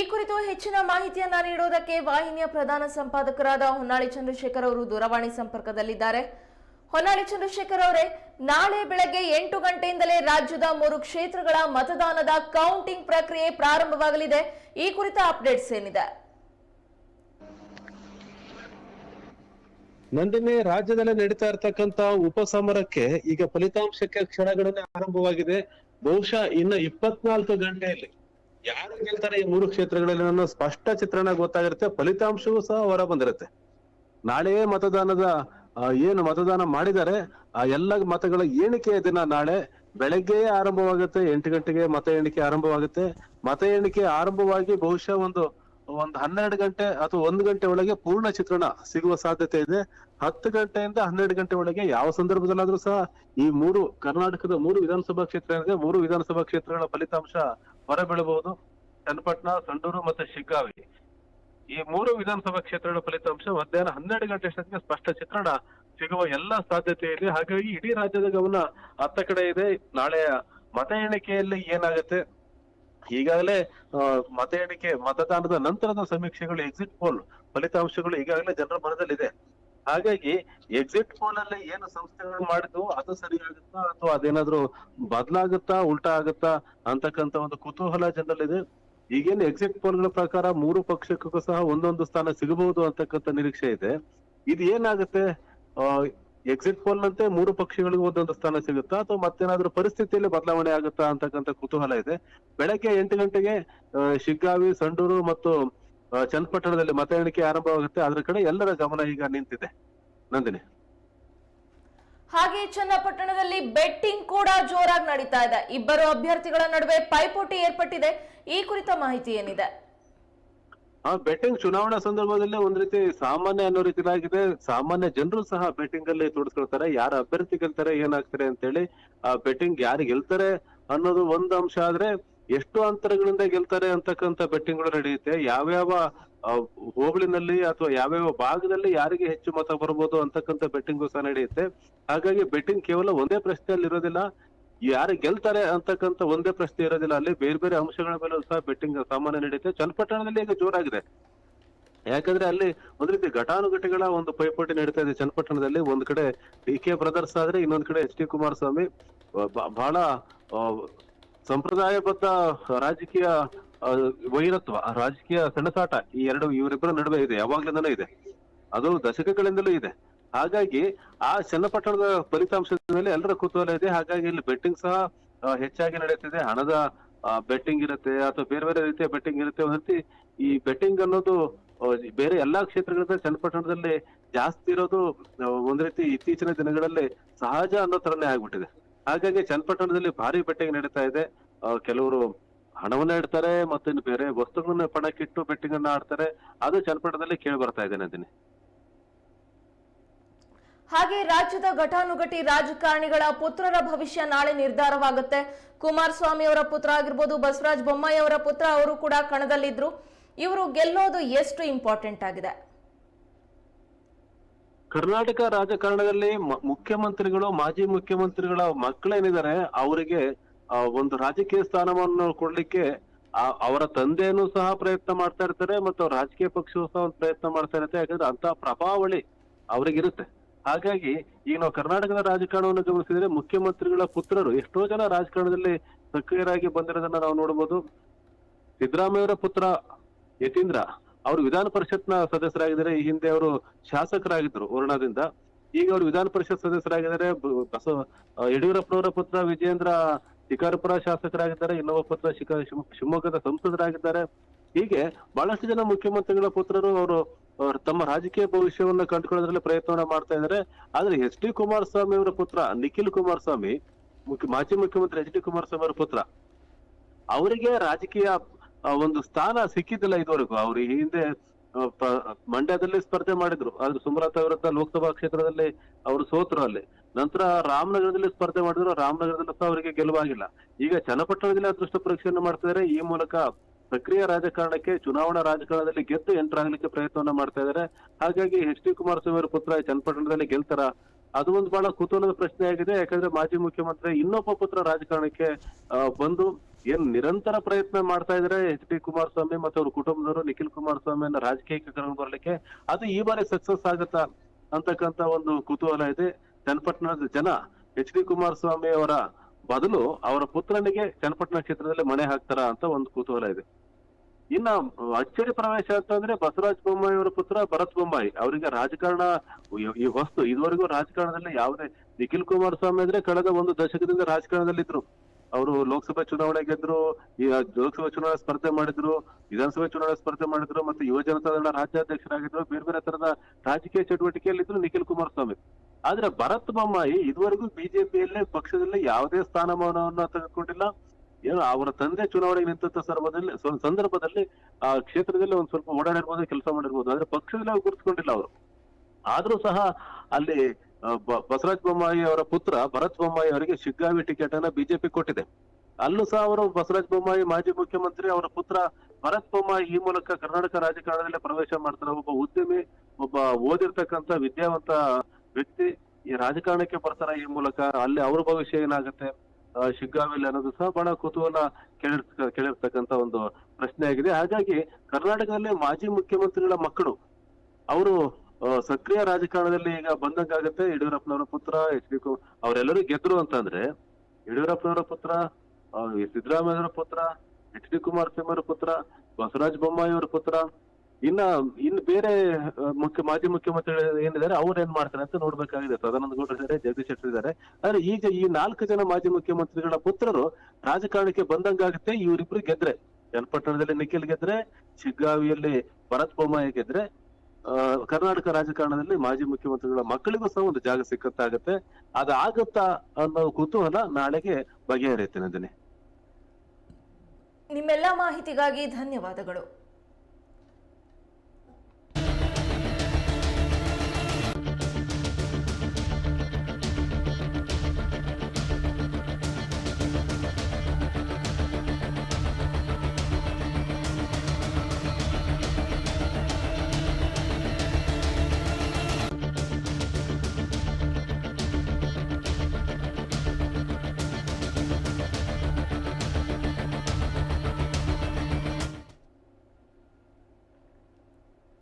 ಈ ಕುರಿತು ಹೆಚ್ಚಿನ ಮಾಹಿತಿಯನ್ನ ನೀಡುವುದಕ್ಕೆ ವಾಹಿನಿಯ ಪ್ರಧಾನ ಸಂಪಾದಕರಾದ ಹೊನ್ನಾಳಿ ಚಂದ್ರಶೇಖರ್ ಅವರು ದೂರವಾಣಿ ಸಂಪರ್ಕದಲ್ಲಿದ್ದಾರೆ. ಹೊನ್ನಾಳಿ ಚಂದ್ರಶೇಖರ್ ಅವರೇ, ನಾಳೆ ಬೆಳಗ್ಗೆ ಎಂಟು ಗಂಟೆಯಿಂದಲೇ ರಾಜ್ಯದ ಮೂರು ಕ್ಷೇತ್ರಗಳ ಮತದಾನದ ಕೌಂಟಿಂಗ್ ಪ್ರಕ್ರಿಯೆ ಪ್ರಾರಂಭವಾಗಲಿದೆ. ಈ ಕುರಿತ ಅಪ್ಡೇಟ್ಸ್ ಏನಿದೆ? ನಂದಿನಿ, ರಾಜ್ಯದಲ್ಲಿ ನಡೀತಾ ಇರತಕ್ಕಂತ ಉಪಸಮರಕ್ಕೆ ಈಗ ಫಲಿತಾಂಶಕ್ಕೆ ಕ್ಷಣಗಣನೆ ಆರಂಭವಾಗಿದೆ. ಬಹುಶಃ ಇನ್ನು ಇಪ್ಪತ್ನಾಲ್ಕು ಗಂಟೆಯಲ್ಲಿ ಯಾರು ಹೇಳ್ತಾರೆ ಈ ಮೂರು ಕ್ಷೇತ್ರಗಳಲ್ಲಿ ನನ್ನ ಸ್ಪಷ್ಟ ಚಿತ್ರಣ ಗೊತ್ತಾಗಿರುತ್ತೆ, ಫಲಿತಾಂಶವೂ ಸಹ ಹೊರ ಬಂದಿರುತ್ತೆ. ನಾಳೆಯೇ ಮತದಾನದ ಏನು ಮತದಾನ ಮಾಡಿದ್ದಾರೆ ಆ, ಎಲ್ಲ ಮತಗಳ ಎಣಿಕೆಯ ದಿನ ನಾಳೆ ಬೆಳಗ್ಗೆ ಆರಂಭವಾಗುತ್ತೆ, ಎಂಟು ಗಂಟೆಗೆ ಮತ ಎಣಿಕೆ ಆರಂಭವಾಗುತ್ತೆ. ಮತ ಎಣಿಕೆ ಆರಂಭವಾಗಿ ಬಹುಶಃ ಒಂದು ಒಂದು ಹನ್ನೆರಡು ಗಂಟೆ ಅಥವಾ ಒಂದು ಗಂಟೆ ಒಳಗೆ ಪೂರ್ಣ ಚಿತ್ರಣ ಸಿಗುವ ಸಾಧ್ಯತೆ ಇದೆ. ಹತ್ತು ಗಂಟೆಯಿಂದ ಹನ್ನೆರಡು ಗಂಟೆ ಒಳಗೆ ಯಾವ ಸಂದರ್ಭದಲ್ಲಾದ್ರೂ ಸಹ ಈ ಮೂರು ಕರ್ನಾಟಕದ ಮೂರು ವಿಧಾನಸಭಾ ಕ್ಷೇತ್ರ ಮೂರು ವಿಧಾನಸಭಾ ಕ್ಷೇತ್ರಗಳ ಫಲಿತಾಂಶ ಹೊರಬೀಳಬಹುದು. ಚನ್ನಪಟ್ಟಣ, ಸಂಡೂರು ಮತ್ತು ಶಿಗ್ಗಾವಿ. ಈ ಮೂರು ವಿಧಾನಸಭಾ ಕ್ಷೇತ್ರಗಳ ಫಲಿತಾಂಶ ಮಧ್ಯಾಹ್ನ ಹನ್ನೆರಡು ಗಂಟೆ ಅಷ್ಟೊತ್ತಿಗೆ ಸ್ಪಷ್ಟ ಚಿತ್ರಣ ಸಿಗುವ ಎಲ್ಲ ಸಾಧ್ಯತೆ ಇದೆ ಹಾಗಾಗಿ ಇಡೀ ರಾಜ್ಯದ ಗಮನ ಅತ್ತ ಕಡೆ ಇದೆ. ನಾಳೆಯ ಮತ ಎಣಿಕೆಯಲ್ಲಿ ಏನಾಗುತ್ತೆ? ಈಗಾಗಲೇ ಮತ ಎಣಿಕೆ ಮತದಾನದ ನಂತರದ ಸಮೀಕ್ಷೆಗಳು ಎಕ್ಸಿಟ್ ಪೋಲ್ ಫಲಿತಾಂಶಗಳು ಈಗಾಗಲೇ ಜನರ ಮನದಲ್ಲಿದೆ. ಹಾಗಾಗಿ ಎಕ್ಸಿಟ್ ಪೋಲ್ ಅಲ್ಲಿ ಏನು ಸಂಸ್ಥೆಗಳು ಮಾಡಿದ್ವು, ಅದು ಸರಿಯಾಗುತ್ತಾ ಅಥವಾ ಅದೇನಾದ್ರೂ ಬದಲಾಗುತ್ತಾ, ಉಲ್ಟಾ ಆಗುತ್ತಾ ಅಂತಕ್ಕಂತ ಒಂದು ಕುತೂಹಲ ಜನರಲ್ಲಿದೆ. ಈಗೇನು ಎಕ್ಸಿಟ್ ಪೋಲ್ಗಳ ಪ್ರಕಾರ ಮೂರು ಪಕ್ಷಕ್ಕೂ ಸಹ ಒಂದೊಂದು ಸ್ಥಾನ ಸಿಗಬಹುದು ಅಂತಕ್ಕಂಥ ನಿರೀಕ್ಷೆ ಇದೆ. ಇದು ಏನಾಗುತ್ತೆ? ಎಕ್ಸಿಟ್ ಪೋಲ್ ನಂತೆ ಮೂರು ಪಕ್ಷಗಳಿಗೂ ಒಂದೊಂದು ಸ್ಥಾನ ಸಿಗುತ್ತಾ ಅಥವಾ ಮತ್ತೇನಾದ್ರೂ ಪರಿಸ್ಥಿತಿಯಲ್ಲಿ ಬದಲಾವಣೆ ಆಗುತ್ತಾ ಅಂತಕ್ಕಂಥ ಕುತೂಹಲ ಇದೆ. ಬೆಳಗ್ಗೆ ಎಂಟು ಗಂಟೆಗೆ ಶಿಗ್ಗಾವಿ, ಸಂಡೂರು ಮತ್ತು ಚನ್ನಪಟ್ಟಣದಲ್ಲಿ ಮತ ಎಣಿಕೆ ಆರಂಭವಾಗುತ್ತೆ. ಅದರ ಕಡೆ ಎಲ್ಲರ ಗಮನ ಈಗ ನಿಂತಿದೆ. ನಂದಿನಿ. ಹಾಗೆ ಚನ್ನಪಟ್ಟಣದಲ್ಲಿ ಬೆಟ್ಟಿಂಗ್ ಕೂಡ ಜೋರಾಗಿ ನಡೀತಾ ಇದೆ. ಇಬ್ಬರು ಅಭ್ಯರ್ಥಿಗಳ ನಡುವೆ ಪೈಪೋಟಿ ಏರ್ಪಟ್ಟಿದೆ. ಈ ಕುರಿತ ಮಾಹಿತಿ ಏನಿದೆ? ಆ ಬೆಟ್ಟಿಂಗ್ ಚುನಾವಣಾ ಸಂದರ್ಭದಲ್ಲಿ ಒಂದ್ ರೀತಿ ಸಾಮಾನ್ಯ ಅನ್ನೋ ರೀತಿಯಾಗಿದೆ ಸಾಮಾನ್ಯ ಜನರು ಸಹ ಬೆಟ್ಟಿಂಗ್ ಅಲ್ಲಿ ತೊಡಸ್ಕೊಳ್ತಾರೆ. ಯಾರ ಅಭ್ಯರ್ಥಿ ಗೆಲ್ತಾರೆ ಏನಾಗ್ತಾರೆ ಅಂತೇಳಿ ಆ ಬೆಟ್ಟಿಂಗ್ ಯಾರು ಗೆಲ್ತಾರೆ ಅನ್ನೋದು ಒಂದ್ ಅಂಶ ಆದ್ರೆ ಎಷ್ಟು ಅಂತರಗಳಿಂದ ಗೆಲ್ತಾರೆ ಅಂತಕ್ಕಂಥ ಬೆಟ್ಟಿಂಗ್ಗಳು ನಡೆಯುತ್ತೆ. ಯಾವ್ಯಾವ ಹೋಬಳಿನಲ್ಲಿ ಅಥವಾ ಯಾವ್ಯಾವ ಭಾಗದಲ್ಲಿ ಯಾರಿಗೆ ಹೆಚ್ಚು ಮತ ಬರ್ಬೋದು ಅಂತಕ್ಕಂಥ ಬೆಟ್ಟಿಂಗ್ ಸಹ ನಡೆಯುತ್ತೆ. ಹಾಗಾಗಿ ಬೆಟ್ಟಿಂಗ್ ಕೇವಲ ಒಂದೇ ಪ್ರಶ್ನೆಯಲ್ಲಿ ಇರೋದಿಲ್ಲ. ಯಾರು ಗೆಲ್ತಾರೆ ಅಂತಕ್ಕಂಥ ಒಂದೇ ಪ್ರಶ್ನೆ ಇರೋದಿಲ್ಲ. ಅಲ್ಲಿ ಬೇರೆ ಬೇರೆ ಅಂಶಗಳ ಮೇಲೆ ಸಹ ಬೆಟ್ಟಿಂಗ್ ಸಾಮಾನ್ಯ ನಡೆಯುತ್ತೆ. ಚನ್ನಪಟ್ಟಣದಲ್ಲಿ ಈಗ ಜೋರಾಗಿದೆ. ಯಾಕಂದ್ರೆ ಅಲ್ಲಿ ಒಂದ್ ರೀತಿ ಘಟಾನುಘಟಿಗಳ ಒಂದು ಪೈಪೋಟಿ ನಡೀತಾ ಇದೆ ಚನ್ನಪಟ್ಟಣದಲ್ಲಿ. ಒಂದ್ ಕಡೆ ಡಿ ಕೆ ಬ್ರದರ್ಸ್ ಆದ್ರೆ ಇನ್ನೊಂದ್ ಕಡೆ ಎಚ್ ಡಿ ಕುಮಾರಸ್ವಾಮಿ. ಬಹಳ ಸಂಪ್ರದಾಯಬದ್ಧ ರಾಜಕೀಯ ವೈರತ್ವ, ರಾಜಕೀಯ ಸೆಣಸಾಟ ಈ ಎರಡು ಇವರಿಬ್ಬರ ನಡುವೆ ಇದೆ ಯಾವಾಗ್ಲಿಂದಲೂ ಇದೆ. ಅದು ದಶಕಗಳಿಂದಲೂ ಇದೆ. ಹಾಗಾಗಿ ಆ ಚನ್ನಪಟ್ಟಣದ ಫಲಿತಾಂಶದ ಮೇಲೆ ಎಲ್ಲರ ಕುತೂಹಲ ಇದೆ. ಹಾಗಾಗಿ ಇಲ್ಲಿ ಬೆಟ್ಟಿಂಗ್ ಸಹ ಹೆಚ್ಚಾಗಿ ನಡೆಯುತ್ತಿದೆ. ಹಣದ ಬೆಟ್ಟಿಂಗ್ ಇರುತ್ತೆ ಅಥವಾ ಬೇರೆ ಬೇರೆ ರೀತಿಯ ಬೆಟ್ಟಿಂಗ್ ಇರುತ್ತೆ. ಒಂದ್ ರೀತಿ ಈ ಬೆಟ್ಟಿಂಗ್ ಅನ್ನೋದು ಬೇರೆ ಎಲ್ಲಾ ಕ್ಷೇತ್ರಗಳಿಂದ ಚನ್ನಪಟ್ಟಣದಲ್ಲಿ ಜಾಸ್ತಿ ಇರೋದು ಒಂದ್ ರೀತಿ ಇತ್ತೀಚಿನ ದಿನಗಳಲ್ಲಿ ಸಹಜ ಅನ್ನೋ ತರನೇ ಆಗ್ಬಿಟ್ಟಿದೆ. ಹಾಗಾಗಿ ಚನ್ನಪಟ್ಟಣದಲ್ಲಿ ಭಾರಿ ಬೆಟ್ಟಿಂಗ್ ನಡೀತಾ ಇದೆ. ಕೆಲವರು ಹಣವನ್ನ ಇಡ್ತಾರೆ ಮತ್ತೆ ಬೇರೆ ವಸ್ತುಗಳನ್ನ ಪಣಕ್ಕಿಟ್ಟು ಬೆಟ್ಟಿಂಗ್ ಅನ್ನ ಆಡ್ತಾರೆ. ಅದು ಚನ್ನಪಟ್ಟಣದಲ್ಲಿ ಕೇಳಿ ಬರ್ತಾ ಇದೆ ನಂದಿನಿ ಹಾಗೆ ರಾಜ್ಯದ ಘಟಾನುಘಟಿ ರಾಜಕಾರಣಿಗಳ ಪುತ್ರರ ಭವಿಷ್ಯ ನಾಳೆ ನಿರ್ಧಾರವಾಗುತ್ತೆ. ಕುಮಾರಸ್ವಾಮಿ ಅವರ ಪುತ್ರ ಆಗಿರ್ಬೋದು, ಬಸವರಾಜ ಬೊಮ್ಮಾಯಿ ಅವರ ಪುತ್ರ ಅವರು ಕೂಡ ಕಣದಲ್ಲಿದ್ರು. ಇವರು ಗೆಲ್ಲೋದು ಎಷ್ಟು ಇಂಪಾರ್ಟೆಂಟ್ ಆಗಿದೆ? ಕರ್ನಾಟಕ ರಾಜಕಾರಣದಲ್ಲಿ ಮುಖ್ಯಮಂತ್ರಿಗಳು, ಮಾಜಿ ಮುಖ್ಯಮಂತ್ರಿಗಳ ಮಕ್ಕಳೇನಿದ್ದಾರೆ, ಅವರಿಗೆ ಒಂದು ರಾಜಕೀಯ ಸ್ಥಾನವನ್ನು ಕೊಡ್ಲಿಕ್ಕೆ ಅವರ ತಂದೆಯನ್ನು ಸಹ ಪ್ರಯತ್ನ ಮಾಡ್ತಾ ಇರ್ತಾರೆ ಮತ್ತು ರಾಜಕೀಯ ಪಕ್ಷವೂ ಸಹ ಒಂದು ಪ್ರಯತ್ನ ಮಾಡ್ತಾ ಇರುತ್ತೆ, ಯಾಕಂದ್ರೆ ಅಂತ ಪ್ರಭಾವಳಿ ಅವರಿಗಿರುತ್ತೆ. ಹಾಗಾಗಿ, ಈಗ ನಾವು ಕರ್ನಾಟಕದ ರಾಜಕಾರಣವನ್ನು ಗಮನಿಸಿದ್ರೆ ಮುಖ್ಯಮಂತ್ರಿಗಳ ಪುತ್ರರು, ಎಷ್ಟೋ ಜನ ರಾಜಕಾರಣದಲ್ಲಿ ಸಕ್ರಿಯರಾಗಿ ಬಂದಿರೋದನ್ನ ನಾವು ನೋಡಬಹುದು ಸಿದ್ದರಾಮಯ್ಯವರ ಪುತ್ರ ಯತೀಂದ್ರ ಅವರು ವಿಧಾನ ಪರಿಷತ್ನ ಸದಸ್ಯರಾಗಿದ್ದಾರೆ. ಈ ಹಿಂದೆ ಅವರು ಶಾಸಕರಾಗಿದ್ರು ವರ್ಣದಿಂದ ಈಗ ಅವರು ವಿಧಾನ ಪರಿಷತ್ ಸದಸ್ಯರಾಗಿದ್ದಾರೆ. ಬಸವ ಯಡಿಯೂರಪ್ಪನವರ ಪುತ್ರ ವಿಜೇಂದ್ರ ಶಿಕಾರಪುರ ಶಾಸಕರಾಗಿದ್ದಾರೆ. ಇನ್ನೊಬ್ಬ ಪುತ್ರ ಶಿಕ ಶಿವ- ಶಿವಮೊಗ್ಗದ ಸಂಸದರಾಗಿದ್ದಾರೆ. ಹೀಗೆ ಬಹಳಷ್ಟು ಜನ ಮುಖ್ಯಮಂತ್ರಿಗಳ ಪುತ್ರರು ಅವರು ತಮ್ಮ ರಾಜಕೀಯ ಭವಿಷ್ಯವನ್ನ ಕಂಡುಕೊಳ್ಳೋದ್ರಲ್ಲಿ ಪ್ರಯತ್ನವನ್ನ ಮಾಡ್ತಾ ಇದ್ದಾರೆ. ಆದ್ರೆ ಎಚ್ ಡಿ ಕುಮಾರಸ್ವಾಮಿ ಅವರ ಪುತ್ರ, ನಿಖಿಲ್ ಕುಮಾರಸ್ವಾಮಿ, ಮುಖ್ಯ, ಮಾಜಿ ಮುಖ್ಯಮಂತ್ರಿ ಎಚ್ ಡಿ ಕುಮಾರಸ್ವಾಮಿ ಅವರ ಪುತ್ರ, ಅವರಿಗೆ ರಾಜಕೀಯ ಒಂದು ಸ್ಥಾನ ಸಿಕ್ಕಿದ್ದಿಲ್ಲ ಇದುವರೆಗೂ. ಅವ್ರು ಈ ಹಿಂದೆ ಮಂಡ್ಯದಲ್ಲಿ ಸ್ಪರ್ಧೆ ಮಾಡಿದ್ರು. ಆದ್ರೆ ಸುಮಲತಾ ವಿರುದ್ಧ ಲೋಕಸಭಾ ಕ್ಷೇತ್ರದಲ್ಲಿ ಅವರು ಸೋತರು ಅಲ್ಲಿ. ನಂತರ ರಾಮನಗರದಲ್ಲಿ ಸ್ಪರ್ಧೆ ಮಾಡಿದ್ರು. ರಾಮನಗರದಲ್ಲೂ ಸಹ ಅವರಿಗೆ ಗೆಲುವಾಗಿಲ್ಲ. ಈಗ ಚನ್ನಪಟ್ಟಣದಲ್ಲಿ ಅದೃಷ್ಟ ಪರೀಕ್ಷೆಯನ್ನು ಮಾಡ್ತಿದ್ದಾರೆ. ಈ ಮೂಲಕ ಸಕ್ರಿಯ ರಾಜಕಾರಣಕ್ಕೆ, ಚುನಾವಣಾ ರಾಜಕಾರಣದಲ್ಲಿ ಗೆದ್ದು ಎಂಟರ್ ಆಗ್ಲಿಕ್ಕೆ ಪ್ರಯತ್ನವನ್ನ ಮಾಡ್ತಾ ಇದ್ದಾರೆ. ಹಾಗಾಗಿ ಎಚ್ ಡಿ ಕುಮಾರಸ್ವಾಮಿ ಅವರ ಪುತ್ರ ಚನ್ನಪಟ್ಟಣದಲ್ಲಿ ಗೆಲ್ತಾರ? ಅದು ಒಂದು ಬಹಳ ಕುತೂಹಲದ ಪ್ರಶ್ನೆ ಆಗಿದೆ ಯಾಕಂದ್ರೆ ಮಾಜಿ ಮುಖ್ಯಮಂತ್ರಿ ಇನ್ನೊಬ್ಬ ಪುತ್ರ ರಾಜಕಾರಣಕ್ಕೆ ಬಂದು ಏನ್ ನಿರಂತರ ಪ್ರಯತ್ನ ಮಾಡ್ತಾ ಇದ್ರೆ ಎಚ್ ಡಿ ಕುಮಾರಸ್ವಾಮಿ ಮತ್ತೆ ಅವ್ರ ಕುಟುಂಬದವರು ನಿಖಿಲ್ ಕುಮಾರಸ್ವಾಮಿಯನ್ನ ರಾಜಕೀಯಕ್ಕೆ ಕರ್ಕೊಂಡು ಬರ್ಲಿಕ್ಕೆ. ಅದು ಈ ಬಾರಿ ಸಕ್ಸಸ್ ಆಗತ್ತಾ ಅಂತಕ್ಕಂತ ಒಂದು ಕುತೂಹಲ ಇದೆ. ಚನ್ನಪಟ್ಟಣದ ಜನ ಎಚ್ ಡಿ ಕುಮಾರಸ್ವಾಮಿ ಅವರ ಬದಲು ಅವರ ಪುತ್ರನಿಗೆ ಚನ್ನಪಟ್ಟಣ ಕ್ಷೇತ್ರದಲ್ಲಿ ಮಣೆ ಹಾಕ್ತಾರ ಅಂತ ಒಂದು ಕುತೂಹಲ ಇದೆ. ಇನ್ನ ಅಚ್ಚರಿ ಪ್ರವೇಶ ಅಂತಂದ್ರೆ ಬಸವರಾಜ ಬೊಮ್ಮಾಯಿ ಅವರ ಪುತ್ರ ಭರತ್ ಬೊಮ್ಮಾಯಿ. ಅವರಿಗೆ ರಾಜಕಾರಣ ಈ- ಹೊಸ್ತು ಇದುವರೆಗೂ ರಾಜಕಾರಣದಲ್ಲಿ ಯಾವುದೇ ನಿಖಿಲ್ ಕುಮಾರಸ್ವಾಮಿ ಅಂದ್ರೆ ಕಳೆದ ಒಂದು ದಶಕದಿಂದ ರಾಜಕಾರಣದಲ್ಲಿ ಇದ್ರು ಅವರು ಲೋಕಸಭೆ ಚುನಾವಣೆ ಗೆದ್ರು ಲೋಕಸಭಾ ಚುನಾವಣೆ ಸ್ಪರ್ಧೆ ಮಾಡಿದ್ರು, ವಿಧಾನಸಭೆ ಚುನಾವಣೆ ಸ್ಪರ್ಧೆ ಮಾಡಿದ್ರು, ಮತ್ತೆ ಯುವ ಜನತಾದಳ ರಾಜ್ಯಾಧ್ಯಕ್ಷರಾಗಿದ್ರು, ಬೇರೆ ಬೇರೆ ತರದ ರಾಜಕೀಯ ಚಟುವಟಿಕೆಯಲ್ಲಿದ್ರು ನಿಖಿಲ್ ಕುಮಾರಸ್ವಾಮಿ. ಆದ್ರೆ ಭರತ್ ಬೊಮ್ಮಾಯಿ ಇದುವರೆಗೂ ಬಿಜೆಪಿಯಲ್ಲೇ ಪಕ್ಷದಲ್ಲಿ ಯಾವುದೇ ಸ್ಥಾನಮಾನವನ್ನು ತೆಗೆದುಕೊಂಡಿಲ್ಲ. ಏನು, ಅವರ ತಂದೆ ಚುನಾವಣೆಗೆ ನಿಂತ ಸಂದರ್ಭದಲ್ಲಿ ಸಂದರ್ಭದಲ್ಲಿ, ಆ, ಕ್ಷೇತ್ರದಲ್ಲಿ ಒಂದ್ ಸ್ವಲ್ಪ ಓಡಾಡಿರ್ಬೋದು, ಕೆಲಸ ಮಾಡಿರ್ಬೋದು, ಆದ್ರೆ ಪಕ್ಷದಲ್ಲಿ ಅವ್ರು ಗುರುತಿಸ್ಕೊಂಡಿಲ್ಲ ಅವರು. ಆದ್ರೂ ಸಹ ಅಲ್ಲಿ ಬಸವರಾಜ ಬೊಮ್ಮಾಯಿ ಅವರ ಪುತ್ರ ಭರತ್ ಬೊಮ್ಮಾಯಿ ಅವರಿಗೆ ಶಿಗ್ಗಾವಿ ಟಿಕೆಟ್ ಅನ್ನ ಬಿಜೆಪಿ ಕೊಟ್ಟಿದೆ. ಅಲ್ಲೂ ಸಹ ಅವರು ಬಸವರಾಜ ಬೊಮ್ಮಾಯಿ ಮಾಜಿ ಮುಖ್ಯಮಂತ್ರಿ ಅವರ ಪುತ್ರ ಭರತ್ ಬೊಮ್ಮಾಯಿ ಈ ಮೂಲಕ ಕರ್ನಾಟಕ ರಾಜಕಾರಣದಲ್ಲಿ ಪ್ರವೇಶ ಮಾಡ್ತಾರೆ. ಒಬ್ಬ ಉದ್ಯಮಿ, ಒಬ್ಬ ಓದಿರ್ತಕ್ಕಂತ ವಿದ್ಯಾವಂತ ವ್ಯಕ್ತಿ ಈ ರಾಜಕಾರಣಕ್ಕೆ ಬರ್ತಾರ ಈ ಮೂಲಕ. ಅಲ್ಲಿ ಅವ್ರ ಭವಿಷ್ಯ ಏನಾಗುತ್ತೆ? ಶಿಗ್ಗಾವಿಲ್ಲ ಶಿಗ್ಗಾವಿಲಿ ಅನ್ನೋದು ಸಹ ಬಹಳ ಕುತೂಹಲ ಕೇಳಿರ್ತ ಕೇಳಿರ್ತಕ್ಕಂತ ಒಂದು ಪ್ರಶ್ನೆ ಆಗಿದೆ ಹಾಗಾಗಿ ಕರ್ನಾಟಕದಲ್ಲಿ ಮಾಜಿ ಮುಖ್ಯಮಂತ್ರಿಗಳ ಮಕ್ಕಳು, ಅವರು ಸಕ್ರಿಯ ರಾಜಕಾರಣದಲ್ಲಿ ಈಗ ಬಂದಂಗಾಗತ್ತೆ. ಯಡಿಯೂರಪ್ಪನವರ ಪುತ್ರ, ಎಚ್ ಡಿ ಅವರೆಲ್ಲರೂ ಗೆದ್ರು ಅಂತಂದ್ರೆ, ಯಡಿಯೂರಪ್ಪನವರ ಪುತ್ರ ಸಿದ್ದರಾಮಯ್ಯವರ ಪುತ್ರ, ಎಚ್ ಡಿ ಕುಮಾರಸ್ವಾಮಿ ಪುತ್ರ, ಬಸವರಾಜ ಬೊಮ್ಮಾಯಿ ಅವರ ಪುತ್ರ, ಇನ್ನ ಇನ್ನು ಬೇರೆ ಮುಖ್ಯ, ಮಾಜಿ ಮುಖ್ಯಮಂತ್ರಿಗಳು ಏನಿದ್ದಾರೆ, ಅವ್ರು ಏನ್ ಮಾಡ್ತಾರೆ ಅಂತ ನೋಡ್ಬೇಕಾಗಿದೆ. ಸದಾನಂದ ಗೌಡ್ರ ಇದ್ದಾರೆ, ಜಗದೀಶ್ ಶೆಟ್ಟರ್ ಇದ್ದಾರೆ. ಆದ್ರೆ ಈಗ ಈ ನಾಲ್ಕು ಜನ ಮಾಜಿ ಮುಖ್ಯಮಂತ್ರಿಗಳ ಪುತ್ರರು ರಾಜಕಾರಣಕ್ಕೆ ಬಂದಂಗಾಗುತ್ತೆ, ಇವರಿಬ್ರು ಗೆದ್ರೆ. ಚನ್ನಪಟ್ಟಣದಲ್ಲಿ ನಿಖಿಲ್ ಗೆದ್ರೆ, ಶಿಗ್ಗಾವಿಯಲ್ಲಿ ಭರತ್ ಬೊಮ್ಮಾಯಿ ಗೆದ್ರೆ ಕರ್ನಾಟಕ ರಾಜಕಾರಣದಲ್ಲಿ ಮಾಜಿ ಮುಖ್ಯಮಂತ್ರಿಗಳ ಮಕ್ಕಳಿಗೂ ಸಹ ಒಂದು ಜಾಗ ಸಿಕ್ಕಂತಾಗತ್ತೆ. ಅದಾಗುತ್ತಾ ಅನ್ನೋ ಕುತೂಹಲ ನಾಳೆಗೆ ಬಗೆಹರಿಯುತ್ತೆ ನಂದಿನಿ ನಿಮ್ಮೆಲ್ಲ ಮಾಹಿತಿಗಾಗಿ ಧನ್ಯವಾದಗಳು.